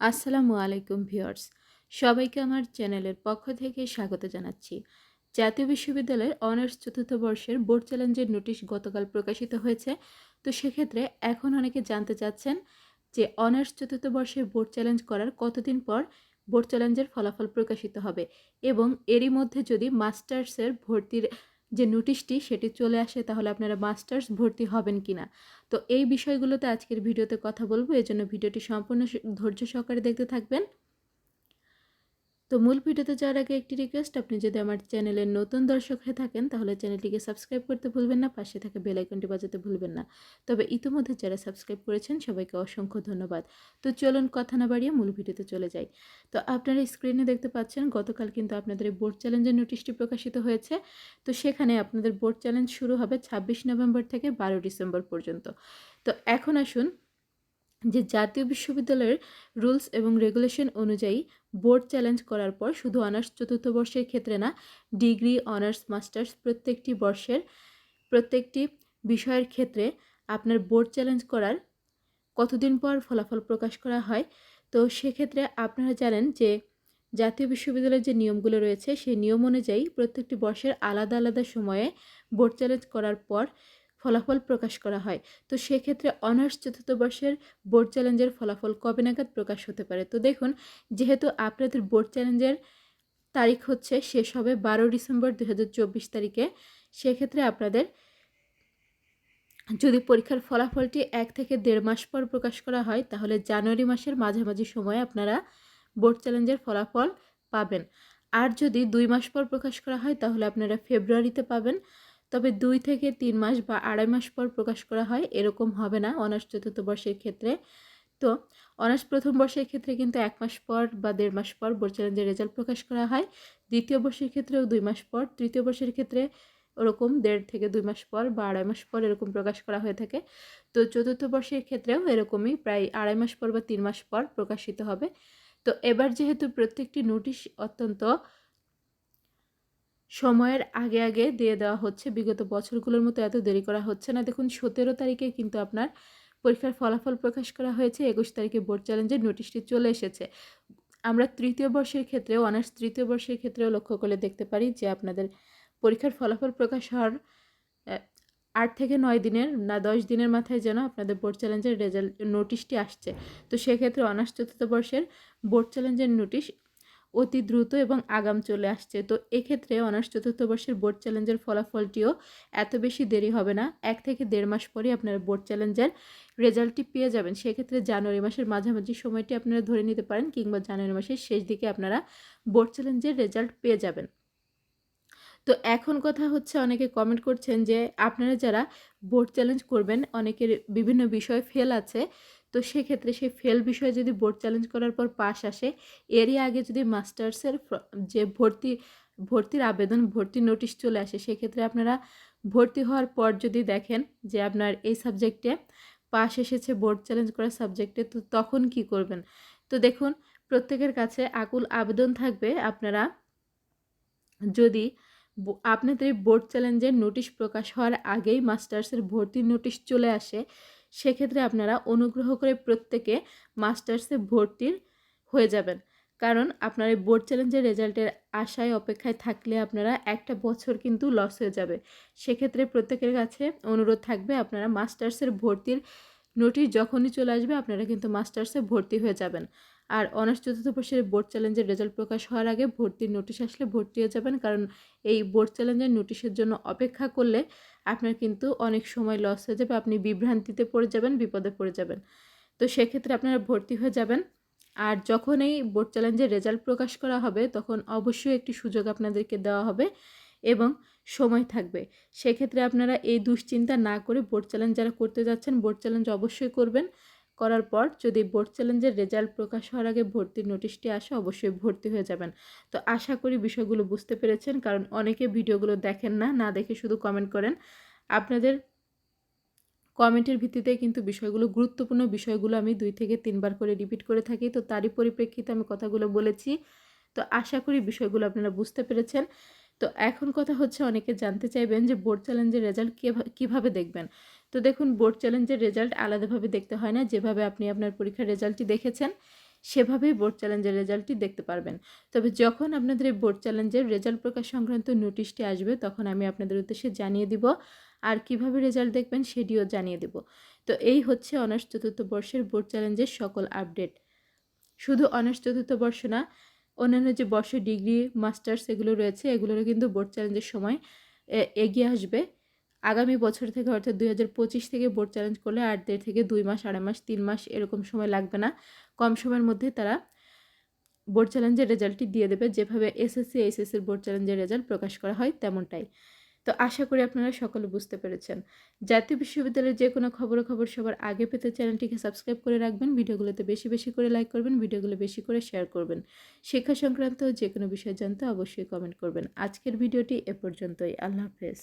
আসসালামু আলাইকুম ভিউয়ার্স। সবাইকে আমার চ্যানেলের পক্ষ থেকে স্বাগত জানাচ্ছি। জাতীয় বিশ্ববিদ্যালয়ের অনার্স চতুর্থ বর্ষের বোর্ড চ্যালেঞ্জের নোটিশ গতকাল প্রকাশিত হয়েছে। তো সেক্ষেত্রে এখন অনেকে জানতে চাচ্ছেন যে অনার্স চতুর্থ বর্ষের বোর্ড চ্যালেঞ্জ করার কতদিন পর বোর্ড চ্যালেঞ্জের ফলাফল প্রকাশিত হবে এবং এরই মধ্যে যদি মাস্টার্সের ভর্তির যে নোটিশটি সেটি চলে আসে, তাহলে আপনারা মাস্টার্স ভর্তি হবেন কি না তো এই বিষয়গুলোতে আজকের ভিডিওতে কথা বলব। এই জন্য ভিডিওটি সম্পূর্ণ ধৈর্য সহকারে দেখতে থাকবেন। তো মূল ভিডিওতে যাওয়ার আগে একটি রিকোয়েস্ট আপনি যদি আমার চ্যানেলের নতুন দর্শক হয়ে থাকেন, তাহলে চ্যানেলটিকে সাবস্ক্রাইব করতে ভুলবেন না, পাশে থাকা বেল আইকনটি বাজাতে ভুলবেন না। তবে ইতিমধ্যে যারা সাবস্ক্রাইব করেছেন, সবাইকে অসংখ্য ধন্যবাদ। তো চলুন কথা না বাড়িয়ে মূল ভিডিওতে চলে যাই। তো আপনারা স্ক্রিনে দেখতে পাচ্ছেন, গতকাল কিন্তু আপনাদের এই বোর্ড চ্যালেঞ্জের নোটিশটি প্রকাশিত হয়েছে। তো সেখানে আপনাদের বোর্ড চ্যালেঞ্জ শুরু হবে ছাব্বিশ নভেম্বর থেকে বারো ডিসেম্বর পর্যন্ত। তো এখন আসুন যে জাতীয় বিশ্ববিদ্যালয়ের রুলস এবং রেগুলেশন অনুযায়ী বোর্ড চ্যালেঞ্জ করার পর শুধু অনার্স চতুর্থ বর্ষের ক্ষেত্রে না, ডিগ্রি, অনার্স, মাস্টার্স প্রত্যেকটি বর্ষের, প্রত্যেকটি বিষয়ের ক্ষেত্রে আপনার বোর্ড চ্যালেঞ্জ করার কতদিন পর ফলাফল প্রকাশ করা হয়। তো সেক্ষেত্রে আপনারা জানেন যে জাতীয় বিশ্ববিদ্যালয়ের যে নিয়মগুলো রয়েছে, সেই নিয়ম অনুযায়ী প্রত্যেকটি বর্ষের আলাদা আলাদা সময়ে বোর্ড চ্যালেঞ্জ করার পর ফলাফল প্রকাশ করা হয়। তো সেক্ষেত্রে অনার্স চতুর্থ বর্ষের বোর্ড চ্যালেঞ্জের ফলাফল কবে নাগাদ প্রকাশ হতে পারে? তো দেখুন, যেহেতু আপনাদের বোর্ড চ্যালেঞ্জের তারিখ হচ্ছে শেষ হবে বারো ডিসেম্বর দু হাজার চব্বিশ তারিখে, সেক্ষেত্রে আপনাদের যদি পরীক্ষার ফলাফলটি এক থেকে দেড় মাস পর প্রকাশ করা হয়, তাহলে জানুয়ারি মাসের মাঝামাঝি সময়ে আপনারা বোর্ড চ্যালেঞ্জের ফলাফল পাবেন। আর যদি দুই মাস পর প্রকাশ করা হয়, তাহলে আপনারা ফেব্রুয়ারিতে পাবেন। তবে দুই থেকে তিন মাস বা আড়াই মাস পর প্রকাশ করা হয়, এরকম হবে না অনার্স চতুর্থ বর্ষের ক্ষেত্রে। তো অনার্স প্রথম বর্ষের ক্ষেত্রে কিন্তু এক মাস পর বা দেড় মাস পর বোর্ড চ্যালেঞ্জের রেজাল্ট প্রকাশ করা হয়। দ্বিতীয় বর্ষের ক্ষেত্রেও দুই মাস পর, তৃতীয় বর্ষের ক্ষেত্রে ওরকম দেড় থেকে দুই মাস পর বা আড়াই মাস পর এরকম প্রকাশ করা হয়ে থাকে। তো চতুর্থ বর্ষের ক্ষেত্রেও এরকমই প্রায় আড়াই মাস পর বা তিন মাস পর প্রকাশিত হবে। তো এবার যেহেতু প্রত্যেকটি নোটিশ অত্যন্ত সময়ের আগে আগে দিয়ে দেওয়া হচ্ছে। বিগত বছরগুলোর মতো এত দেরি করা হচ্ছে না। দেখুন, সতেরো তারিখে কিন্তু আপনার পরীক্ষার ফলাফল প্রকাশ করা হয়েছে। একুশ তারিখে বোর্ড চ্যালেঞ্জের নোটিশটি চলে এসেছে। আমরা তৃতীয় বর্ষের ক্ষেত্রেও, অনার্স তৃতীয় বর্ষের ক্ষেত্রেও লক্ষ্য করলে দেখতে পারি যে, আপনাদের পরীক্ষার ফলাফল প্রকাশ হওয়ার আট থেকে নয় দিনের না দশ দিনের মাথায় যেন আপনাদের বোর্ড চ্যালেঞ্জের রেজাল্ট, নোটিশটি আসছে। তো সেক্ষেত্রে অনার্স চতুর্থ বর্ষের বোর্ড চ্যালেঞ্জের নোটিশ অতি দ্রুত এবং আগাম চলে আসছে। তো এক্ষেত্রে অনার্স চতুর্থ বর্ষের বোর্ড চ্যালেঞ্জের ফলাফলটিও এত বেশি দেরি হবে না। এক থেকে দেড় মাস পরেই আপনারা বোর্ড চ্যালেঞ্জের রেজাল্টটি পেয়ে যাবেন। সেক্ষেত্রে জানুয়ারি মাসের মাঝামাঝি সময়টি আপনারা ধরে নিতে পারেন কিংবা জানুয়ারি মাসের শেষ দিকে আপনারা বোর্ড চ্যালেঞ্জের রেজাল্ট পেয়ে যাবেন। তো এখন কথা হচ্ছে অনেকে কমেন্ট করছেন যে আপনারা যারা বোর্ড চ্যালেঞ্জ করবেন, অনেকের বিভিন্ন বিষয় ফেল আছে। তো সেক্ষেত্রে সেই ফেল বিষয়ে যদি বোর্ড চ্যালেঞ্জ করার পর পাশ আসে, এরই আগে যদি মাস্টার্সের যে ভর্তি, ভর্তির আবেদন ভর্তির নোটিশ চলে আসে, সেক্ষেত্রে আপনারা ভর্তি হওয়ার পর যদি দেখেন যে আপনার এই সাবজেক্টে পাশ এসেছে বোর্ড চ্যালেঞ্জ করার সাবজেক্টে তো তখন কি করবেন? তো দেখুন, প্রত্যেকের কাছে আকুল আবেদন থাকবে। আপনারা যদি আপনাদের বোর্ড চ্যালেঞ্জের নোটিশ প্রকাশ হওয়ার আগেই মাস্টার্সের ভর্তির নোটিশ চলে আসে সেক্ষেত্রে আপনারা অনুগ্রহ করে প্রত্যেকে মাস্টার্সে ভর্তির হয়ে যাবেন। কারণ আপনার এই বোর্ড চ্যালেঞ্জের রেজাল্টের আশায়, অপেক্ষায় থাকলে আপনারা একটা বছর কিন্তু লস হয়ে যাবে। সেক্ষেত্রে প্রত্যেকের কাছে অনুরোধ থাকবে, আপনারা মাস্টার্সের ভর্তির নোটিশ যখনই চলে আসবে, আপনারা কিন্তু মাস্টার্সে ভর্তি হয়ে যাবেন। আর অনার্স চতুর্থ বর্ষের বোর্ড চ্যালেঞ্জের রেজাল্ট প্রকাশ হওয়ার আগে ভর্তির নোটিশ আসলে ভর্তি হয়ে যাবেন, কারণ এই বোর্ড চ্যালেঞ্জের নোটিশের জন্য অপেক্ষা করলে আপনার কিন্তু অনেক সময় লস হয়ে যাবে, আপনি বিভ্রান্তিতে পড়ে যাবেন, বিপদে পড়ে যাবেন। তো সেক্ষেত্রে আপনারা ভর্তি হয়ে যাবেন। আর যখন এই বোর্ড চ্যালেঞ্জের রেজাল্ট প্রকাশ করা হবে, তখন অবশ্যই একটি সুযোগ আপনাদেরকে দেওয়া হবে এবং সময় থাকবে। সেক্ষেত্রে আপনারা এই দুশ্চিন্তা না করে বোর্ড চ্যালেঞ্জ যারা করতে যাচ্ছেন, বোর্ড চ্যালেঞ্জ অবশ্যই করবেন। করার পর যদি বোর্ড চ্যালেঞ্জের রেজাল্ট প্রকাশ হওয়ার আগে ভর্তির নোটিশটি আসে, অবশ্যই ভর্তি হয়ে যাবেন। তো আশা করি বিষয়গুলো বুঝতে পেরেছেন, কারণ অনেকে ভিডিওগুলো দেখেন না না দেখে শুধু কমেন্ট করেন। আপনাদের কমেন্টের ভিত্তিতে কিন্তু বিষয়গুলো, গুরুত্বপূর্ণ বিষয়গুলো আমি দুই থেকে তিনবার করে রিপিট করে থাকি। তো তারই পরিপ্রেক্ষিতে আমি কথাগুলো বলেছি। তো আশা করি বিষয়গুলো আপনারা বুঝতে পেরেছেন। তো এখন কথা হচ্ছে, অনেকে জানতে চাইবেন যে বোর্ড চ্যালেঞ্জের রেজাল্ট কীভাবে দেখবেন? তো দেখুন বোর্ড চ্যালেঞ্জের রেজাল্ট আলাদাভাবে দেখতে হয় না। যেভাবে আপনি আপনার পরীক্ষার রেজাল্টটি দেখেছেন, সেভাবেই বোর্ড চ্যালেঞ্জের রেজাল্টটি দেখতে পারবেন। তবে যখন আপনাদের এই বোর্ড চ্যালেঞ্জের রেজাল্ট প্রকাশ সংক্রান্ত নোটিশটি আসবে, তখন আমি আপনাদের উদ্দেশ্যে জানিয়ে দিব, আর কীভাবে রেজাল্ট দেখবেন সেটিও জানিয়ে দেব। তো এই হচ্ছে অনার্স চতুর্থ বর্ষের বোর্ড চ্যালেঞ্জের সকল আপডেট শুধু অনার্স চতুর্থ বর্ষ না, অন্যান্য যে বর্ষ ডিগ্রি মাস্টার্স এগুলো রয়েছে, এগুলোরও কিন্তু বোর্ড চ্যালেঞ্জের সময় এগিয়ে আসবে। আগামী বছর থেকে অর্থাৎ দুই হাজার পঁচিশ থেকে বোর্ড চ্যালেঞ্জ করলে আট দেড় থেকে দুই মাস, আড়াই মাস, তিন মাস এরকম সময় লাগবে না। কম সময়ের মধ্যে তারা বোর্ড চ্যালেঞ্জের রেজাল্টটি দিয়ে দেবে। যেভাবে এসএসসি এইচএসসির বোর্ড চ্যালেঞ্জের রেজাল্ট প্রকাশ করা হয় তেমনটাই। তো আশা করি আপনারা সকলে বুঝতে পেরেছেন। জাতীয় বিশ্ববিদ্যালয়ের যে কোনো খবর খবর সবার আগে পেতে চ্যানেলটিকে সাবস্ক্রাইব করে রাখবেন। ভিডিওগুলোতে বেশি বেশি করে লাইক করবেন, ভিডিওগুলো বেশি করে শেয়ার করবেন। শিক্ষা সংক্রান্ত যে কোনো বিষয় জানতে অবশ্যই কমেন্ট করবেন। আজকের ভিডিওটি এ পর্যন্তই। আল্লাহ হাফেজ।